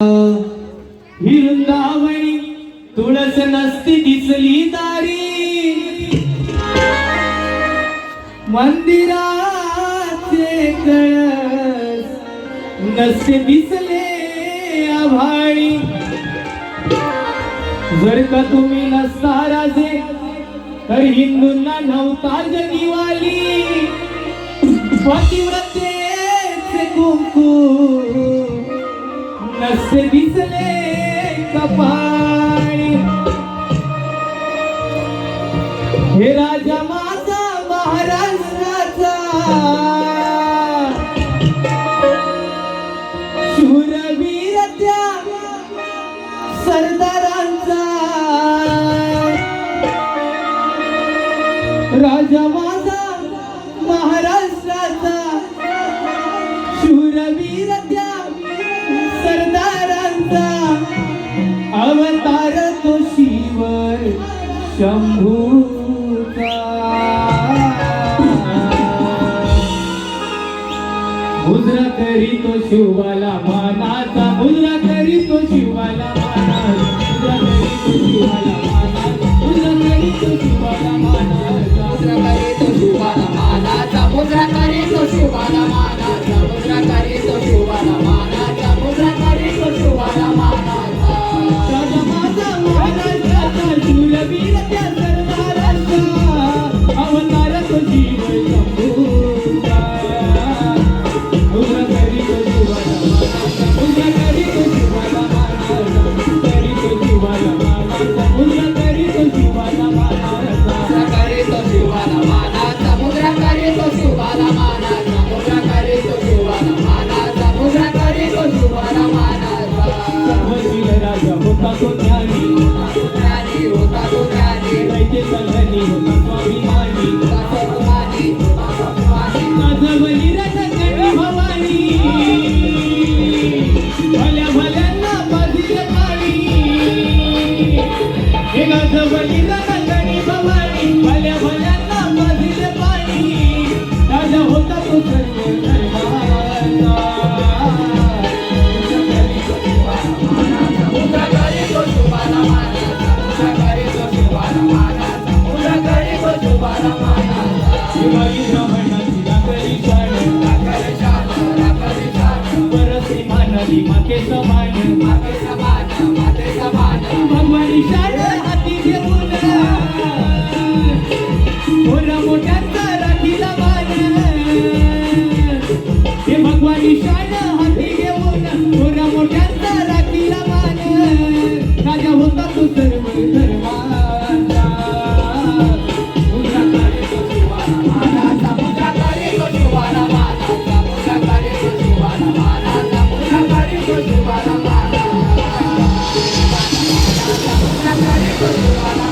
ही तुळस नसती दिसली दारी. मंदिराचे कळस नसते दिसले आभाळी. जर का तुम्ही नसता राजे तर हिंदूंना नव्हता जगीवाली. पतिव्रते नसते दिसले कपाळी. हे राजा माझा महाराष्ट्राचा शूरवीर त्या सरदारांचा. राजा माझा महाराष्ट्राचा शूरवीर त्या सरदारांचा अवतार तो शिव शंभूचा मुद्रा करी तो शिवाला मानाचा होता तो ज्ञानी होता तो ज्ञानी दैत्य संघनी होता स्वाभिमानी होता स्वाभिमानी होता भवानी भल्या भल्यांना बाजील पाणी. हे नाजवली रजकणी भवानी भल्या भल्यांना बाजील पाणी राजा होता तो सर्व E uma questão vai, uma questão Thank you.